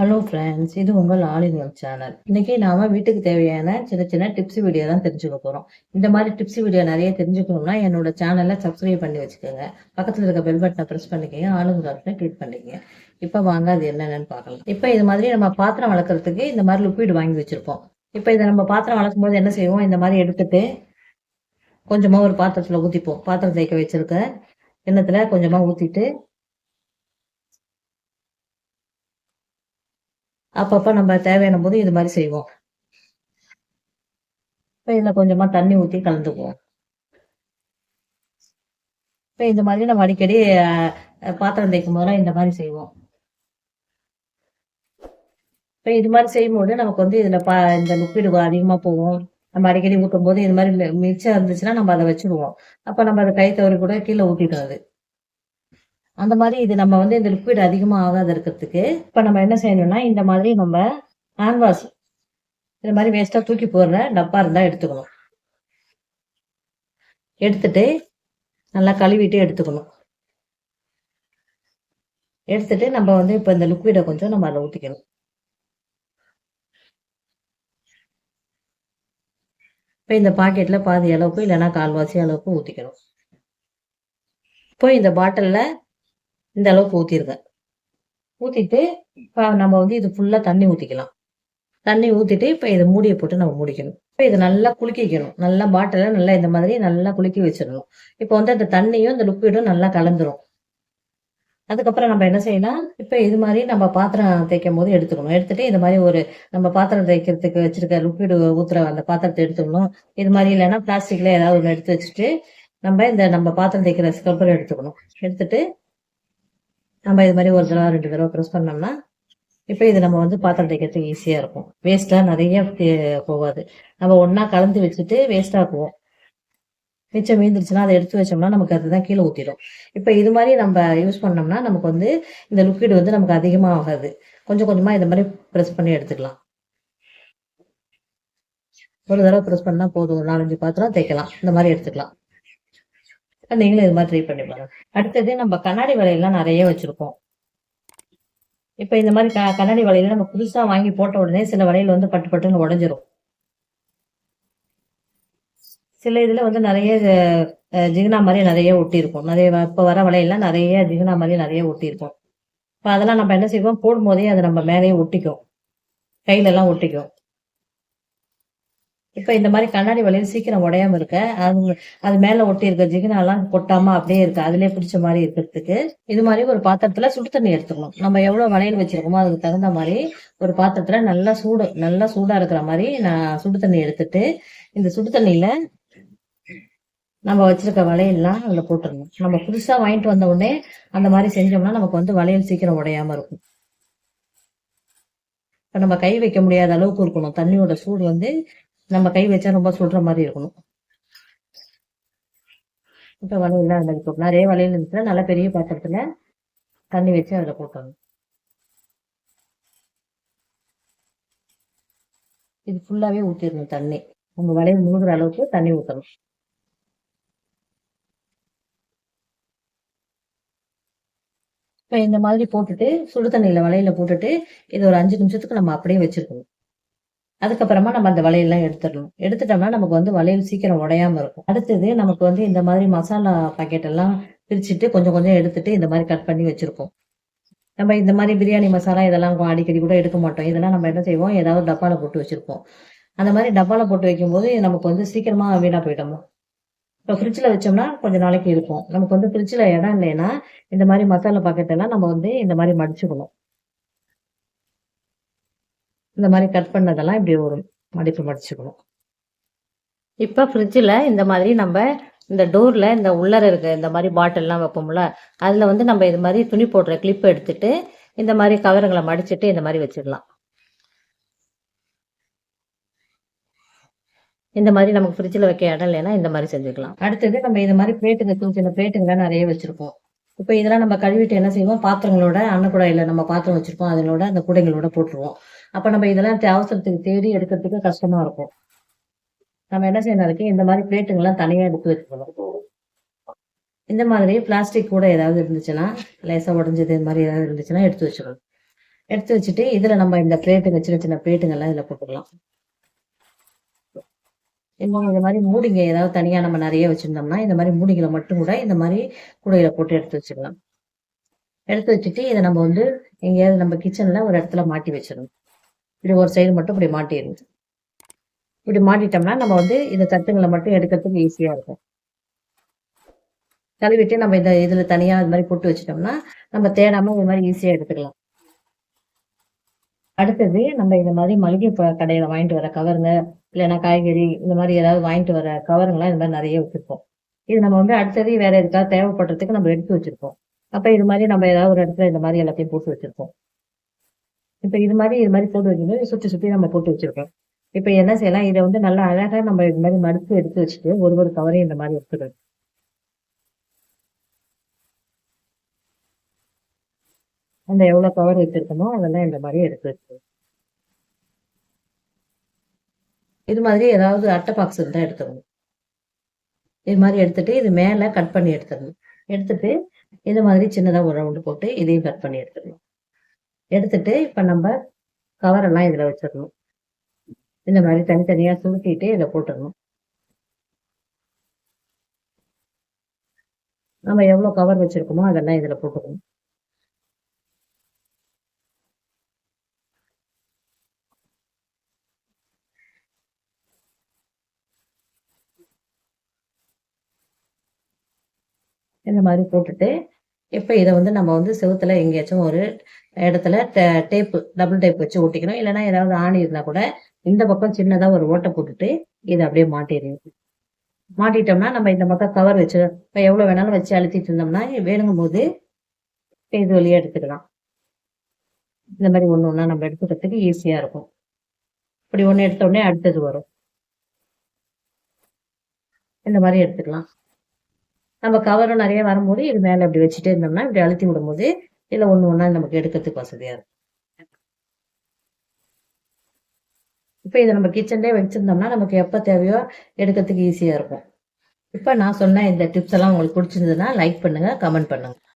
Hello friends இது உங்கள் all channel. இன்னைக்கு நாம வீட்டுக்கு தேவையான சின்ன சின்ன டிப்ஸ் வீடியோ தான் தெரிஞ்சுக்க போறோம். இந்த மாதிரி டிப்ஸ் வீடியோ நிறைய தெரிஞ்சுக்கணும்னா என்னோட சேனலை சப்ஸ்கிரைப் பண்ணி வச்சுக்கோங்க. பக்கத்துல இருக்க பெல் பட்டனை ப்ரெஸ் பண்ணிக்கோங்க ஆளுங்க ஆப்ஷனை கிளிக் பண்ணிக்கோங்க. இப்போ வாங்க அது என்னென்னு பார்க்கலாம். இப்போ இது மாதிரி நம்ம பாத்திரம் வளர்க்குறதுக்கு இந்த மாதிரி லிக்விட் வாங்கி வச்சிருப்போம். இப்போ இதை நம்ம பாத்திரம் வளர்க்கும் போது என்ன செய்வோம்? இந்த மாதிரி எடுத்துட்டு கொஞ்சமா ஒரு பாத்திரத்துல ஊத்திப்போம். பாத்திரம் தேய்க்க வச்சிருக்க எண்ணத்துல கொஞ்சமா ஊத்திட்டு அப்பப்போ நம்ம தேவையான போது இது மாதிரி செய்வோம். இப்போ இதில் கொஞ்சமாக தண்ணி ஊற்றி கலந்துக்குவோம். இப்போ இந்த மாதிரி நம்ம அடிக்கடி பாத்திரம் தேய்க்கும் போதெல்லாம் இந்த மாதிரி செய்வோம். இப்போ இது மாதிரி செய்யும்போது நமக்கு வந்து இதில் பா இந்த லிக்விடு அதிகமாக போகும். நம்ம அடிக்கடி ஊற்றும் போது இது மாதிரி மிச்சம் இருந்துச்சுன்னா நம்ம அதை வச்சுருவோம். அப்போ நம்ம அதை கை தவறி கூட கீழே ஊற்றிடுறது அந்த மாதிரி இது நம்ம வந்து இந்த லிக்விட் அதிகமாக ஆகாத இருக்கிறதுக்கு. இப்போ நம்ம என்ன செய்யணும்னா இந்த மாதிரி நம்ம ஹேண்ட் வாஷ் இந்த மாதிரி வேஸ்ட்டாக தூக்கி போடுற டப்பா இருந்தால் எடுத்துக்கணும். எடுத்துட்டு நல்லா கழுவிட்டு எடுத்துக்கணும். எடுத்துட்டு நம்ம வந்து இப்போ இந்த லிக்விடை கொஞ்சம் நம்ம அதில் ஊற்றிக்கணும் இப்போ இந்த பாக்கெட்டில் பாதி அளவுக்கு இல்லைன்னா கால்வாசி அளவுக்கு ஊற்றிக்கணும் இப்போ இந்த பாட்டிலில் இந்த அளவுக்கு ஊற்றிருக்கேன் ஊற்றிட்டு இப்போ நம்ம வந்து இது ஃபுல்லாக தண்ணி ஊற்றிக்கலாம் தண்ணி ஊற்றிட்டு இப்போ இதை மூடியை போட்டு நம்ம மூடிக்கணும். இப்போ இதை நல்லா குலுக்கிக்கணும் நல்லா பாட்டிலில் நல்லா இந்த மாதிரி நல்லா குலுக்கி வச்சிடணும். இப்போ வந்து அந்த தண்ணியும் இந்த லிக்விடும் நல்லா கலந்துரும். அதுக்கப்புறம் நம்ம என்ன செய்யலாம்? இப்போ இது மாதிரி நம்ம பாத்திரம் தேய்க்கும் போது எடுத்துக்கணும். எடுத்துட்டு இது மாதிரி ஒரு நம்ம பாத்திரம் தேய்க்கிறதுக்கு வச்சிருக்க லிக்விடு ஊத்துற அந்த பாத்திரத்தை எடுத்துக்கணும். இது மாதிரி இல்லைன்னா பிளாஸ்டிக்ல ஏதாவது ஒன்று எடுத்து வச்சுட்டு நம்ம இந்த நம்ம பாத்திரம் தேய்க்கிற ஸ்க்ரப்பர் எடுத்துக்கணும். எடுத்துட்டு நம்ம இது மாதிரி ஒரு தடவை ரெண்டு தடவை ப்ரெஸ் பண்ணோம்னா இப்போ இது நம்ம வந்து பாத்திரம் தைக்கிறதுக்கு ஈஸியாக இருக்கும். வேஸ்ட்டாக நிறைய தே- போகாது. நம்ம ஒன்றா கலந்து வச்சுட்டு வேஸ்ட்டாக்குவோம் மிச்சம் மீந்துருச்சுன்னா அதை எடுத்து வச்சோம்னா நமக்கு அதுதான் கீழே ஊற்றிடும் இப்போ இது மாதிரி நம்ம யூஸ் பண்ணோம்னா நமக்கு வந்து இந்த லிக்விட் வந்து நமக்கு அதிகமாக ஆகாது கொஞ்சம் கொஞ்சமாக இந்த மாதிரி ப்ரெஸ் பண்ணி எடுத்துக்கலாம். ஒரு தடவை ப்ரெஸ் பண்ணால் போதும். ஒரு நாலஞ்சு பாத்திரம் தைக்கலாம் இந்த மாதிரி எடுத்துக்கலாம். நீங்களும் இது மாதிரி ட்ரை பண்ணி பாருங்க. அடுத்தது நம்ம கண்ணாடி வலையெல்லாம் நிறைய வச்சிருக்கோம். இப்போ இந்த மாதிரி க கண்ணாடி வலையில நம்ம புதுசா வாங்கி போட்ட உடனே சில வளையல் வந்து பட்டு பட்டுன்னு உடஞ்சிரும். சில இதுல வந்து நிறைய ஜிகுனா ஜிகினா மாதிரி நிறைய ஒட்டியிருக்கும். நிறைய வ- இப்ப வர வலையெல்லாம் நிறைய ஜிகினா மாதிரி நிறைய ஒட்டியிருக்கும். இப்போ அதெல்லாம் நம்ம என்ன செய்வோம்? போடும் போதே அது நம்ம மேலேயே ஒட்டிக்கும். கையில எல்லாம் ஒட்டிக்கும். இப்போ இந்த மாதிரி கண்ணாடி வளையல் சீக்கிரம் உடையாம இருக்க. அது அது மேல ஒட்டி இருக்க ஜிகினாலாம் கொட்டாம அப்படியே இருக்கு. அதுலயே பிடிச்ச மாதிரி இருக்கிறதுக்கு. இது மாதிரி ஒரு பாத்திரத்துல சுடு தண்ணி எடுத்துக்கணும். நம்ம எவ்வளவு வளையல் வச்சிருக்கோமோ அதுக்கு தகுந்த மாதிரி ஒரு பாத்திரத்துல நல்லா சூடு நல்லா சூடா இருக்கிற மாதிரி நான் சுடு தண்ணி எடுத்துட்டு இந்த சுடு தண்ணியில நம்ம வச்சிருக்க வளையல்லாம் அதுல போட்டுருணும் நம்ம புதுசா வாங்கிட்டு வந்த உடனே அந்த மாதிரி செஞ்சோம்னா நமக்கு வந்து வளையல் சீக்கிரம் உடையாம இருக்கும். இப்ப நம்ம கை வைக்க முடியாத அளவுக்கு இருக்கணும். தண்ணியோட சூடு வந்து நம்ம கை வச்சா ரொம்ப சுடுற மாதிரி இருக்கணும். இப்ப வளையல்லாம் அதில் இருக்கும் நிறைய வளையல் இருந்துச்சுன்னா நல்ல பெரிய பாத்திரத்துல தண்ணி வச்சு அதுல போட்டணும் இது ஃபுல்லாவே ஊத்திடணும் தண்ணி. நம்ம வளையல் முழுகிற அளவுக்கு தண்ணி ஊத்தணும். இப்ப இந்த மாதிரி போட்டுட்டு சுடு தண்ணியில வளையல போட்டுட்டு இது ஒரு அஞ்சு நிமிஷத்துக்கு நம்ம அப்படியே வச்சிருக்கணும். அதுக்கப்புறமா நம்ம அந்த வளையல்லாம் எடுத்துடணும். எடுத்துட்டோம்னா நமக்கு வந்து வளையல் சீக்கிரம் உடையாம இருக்கும். அடுத்தது நமக்கு வந்து இந்த மாதிரி மசாலா பாக்கெட் எல்லாம் பிரிச்சுட்டு கொஞ்சம் கொஞ்சம் எடுத்துட்டு இந்த மாதிரி கட் பண்ணி வச்சிருக்கோம். நம்ம இந்த மாதிரி பிரியாணி மசாலா இதெல்லாம் அடிக்கடி கூட எடுக்க மாட்டோம். இதெல்லாம் நம்ம என்ன செய்வோம்? ஏதாவது டப்பாவில் போட்டு வச்சிருப்போம். அந்த மாதிரி டப்பாவில் போட்டு வைக்கும்போது நமக்கு வந்து சீக்கிரமா வீணாக போயிடும்? இப்போ ஃப்ரிட்ஜில் வச்சோம்னா கொஞ்ச நாளைக்கு இருக்கும் நமக்கு வந்து ஃப்ரிட்ஜில் இடம் இல்லைன்னா இந்த மாதிரி மசாலா பாக்கெட் எல்லாம் நம்ம வந்து இந்த மாதிரி மடிச்சுக்கணும். இந்த மாதிரி கட் பண்ணதெல்லாம் இப்படி ஒரு மடிப்பு மடிச்சுக்கணும். இப்போ ஃப்ரிட்ஜில் இந்த மாதிரி நம்ம இந்த டோரில் இந்த உள்ளர இருக்க இந்த மாதிரி பாட்டில்லாம் வைப்போம்ல அதில் வந்து நம்ம இது மாதிரி துணி போடுற கிளிப் எடுத்துட்டு இந்த மாதிரி கவரங்களை மடிச்சுட்டு இந்த மாதிரி வச்சிடலாம். இந்த மாதிரி நமக்கு ஃப்ரிட்ஜில் வைக்க இடம் இல்லைன்னா இந்த மாதிரி செஞ்சுக்கலாம். அடுத்தது நம்ம இந்த மாதிரி பிளேட்டுங்க சின்ன சின்ன பிளேட்டுங்களாம் நிறைய வச்சிருப்போம். இப்போ இதெல்லாம் நம்ம கழுவிட்டு என்ன செய்வோம்? பாத்திரங்களோட அன்னக்குடாயில நம்ம பாத்திரம் வச்சிருப்போம். அதனோட அந்த குடைங்களோட போட்டுருவோம். அப்போ நம்ம இதெல்லாம் அவசரத்துக்கு தேடி எடுக்கிறதுக்கு கஷ்டமா இருக்கும். நம்ம என்ன செய்யணும் இருக்கு இந்த மாதிரி பிளேட்டுங்கெல்லாம் தனியாக எடுத்து வச்சுக்கணும். இந்த மாதிரி பிளாஸ்டிக் கூட ஏதாவது இருந்துச்சுன்னா லேசாக உடஞ்சது இந்த மாதிரி ஏதாவது இருந்துச்சுன்னா எடுத்து வச்சுக்கணும். எடுத்து வச்சுட்டு இதில் நம்ம இந்த பிளேட்டுங்க சின்ன சின்ன பிளேட்டுங்கெல்லாம் இதில் போட்டுக்கலாம். இன்னும் இந்த மாதிரி மூடிங்க ஏதாவது தனியாக நம்ம நிறைய வச்சுருந்தோம்னா இந்த மாதிரி மூடிகளை மட்டும் கூட இந்த மாதிரி கூடையில போட்டு எடுத்து வச்சுக்கலாம். எடுத்து வச்சுட்டு இதை நம்ம வந்து எங்கேயாவது நம்ம கிச்சனில் ஒரு இடத்துல மாட்டி வச்சிடணும். இப்படி ஒரு சைடு மட்டும் இப்படி மாட்டிடுது இப்படி மாட்டிட்டோம்னா நம்ம வந்து இந்த தட்டுங்களை மட்டும் எடுக்கிறதுக்கு ஈஸியாக இருக்கும். கழுவிட்டு நம்ம இந்த இதில் தனியாக இது மாதிரி போட்டு வச்சிட்டோம்னா நம்ம தேடாமல் இது மாதிரி ஈஸியாக எடுத்துக்கலாம். அடுத்தது நம்ம இந்த மாதிரி மளிகை ப- வாங்கிட்டு வர கவருங்க இல்லைன்னா காய்கறி இந்த மாதிரி ஏதாவது வாங்கிட்டு வர கவருங்கெல்லாம் இந்த மாதிரி நிறைய வச்சுருப்போம். இது நம்ம வந்து அடுத்தது வேற எதுக்காக தேவைப்படுறதுக்கு நம்ம எடுத்து வச்சிருப்போம். அப்போ இது மாதிரி நம்ம ஏதாவது ஒரு இடத்துல இந்த மாதிரி எல்லாத்தையும் போட்டு வச்சிருப்போம். இப்ப இது மாதிரி இது மாதிரி போட்டு வைக்கணும். சுத்தி சுத்தி நம்ம போட்டு வச்சிருக்கோம். இப்ப என்ன செய்யலாம்? இதை வந்து நல்லா அழகா நம்ம இது மாதிரி மடுத்து எடுத்து வச்சுட்டு ஒரு ஒரு கவரையும் இந்த மாதிரி எடுத்துக்கணும். அந்த எவ்வளவு கவர் வச்சிருக்கோமோ அதெல்லாம் இந்த மாதிரி எடுத்து வச்சுக்கணும். இது மாதிரி ஏதாவது அட்டை பாக்ஸ் இருந்தா எடுத்துக்கணும். இது மாதிரி எடுத்துட்டு இது மேல கட் பண்ணி எடுத்துக்கணும். எடுத்துட்டு இது மாதிரி சின்னதா ஒரு ரவுண்டு போட்டு இதையும் கட் பண்ணி எடுத்துக்கணும். எடுத்துட்டு இப்போ நம்ம கவரெல்லாம் இதில் வச்சிடணும். இந்த மாதிரி தனித்தனியாக சுருட்டிட்டு இதை போட்டுடணும். நம்ம எவ்வளோ கவர் வச்சுருக்கோமோ அதெல்லாம் இதில் போட்டுக்கணும். இந்த மாதிரி போட்டுட்டு இப்போ இதை வந்து நம்ம வந்து செவுத்துல எங்கேயாச்சும் ஒரு இடத்துல டேப்பு டபுள் டேப் வச்சு ஒட்டிக்கணும். இல்லைன்னா ஏதாவது ஆணி இருந்தா கூட இந்த பக்கம் சின்னதா ஒரு ஓட்டை போட்டுட்டு இதை அப்படியே மாட்டிடுது மாட்டிட்டோம்னா நம்ம இந்த பக்கம் கவர் வச்சு இப்போ எவ்வளவு வேணாலும் வச்சு அழுத்திட்டு இருந்தோம்னா வேணுங்கும் போது இது வழியா எடுத்துக்கலாம். இந்த மாதிரி ஒண்ணு ஒன்றா நம்ம எடுத்துக்கிறதுக்கு ஈஸியா இருக்கும். இப்படி ஒண்ணு எடுத்த உடனே அடுத்தது வரும். இந்த மாதிரி எடுத்துக்கலாம். நம்ம கவரும் நிறைய வரும்போது இது மேல இப்படி வச்சுட்டே இருந்தோம்னா இப்படி அழுத்தி விடும்போது இதுல ஒண்ணு ஒண்ணா நமக்கு எடுக்கிறதுக்கு வசதியா இருக்கும். இப்ப இதை நம்ம கிச்சன்லயே வச்சிருந்தோம்னா நமக்கு எப்ப தேவையோ எடுக்கிறதுக்கு ஈஸியா இருக்கும். இப்ப நான் சொன்ன இந்த டிப்ஸ் எல்லாம் உங்களுக்கு பிடிச்சிருந்ததுன்னா லைக் பண்ணுங்க கமெண்ட் பண்ணுங்க.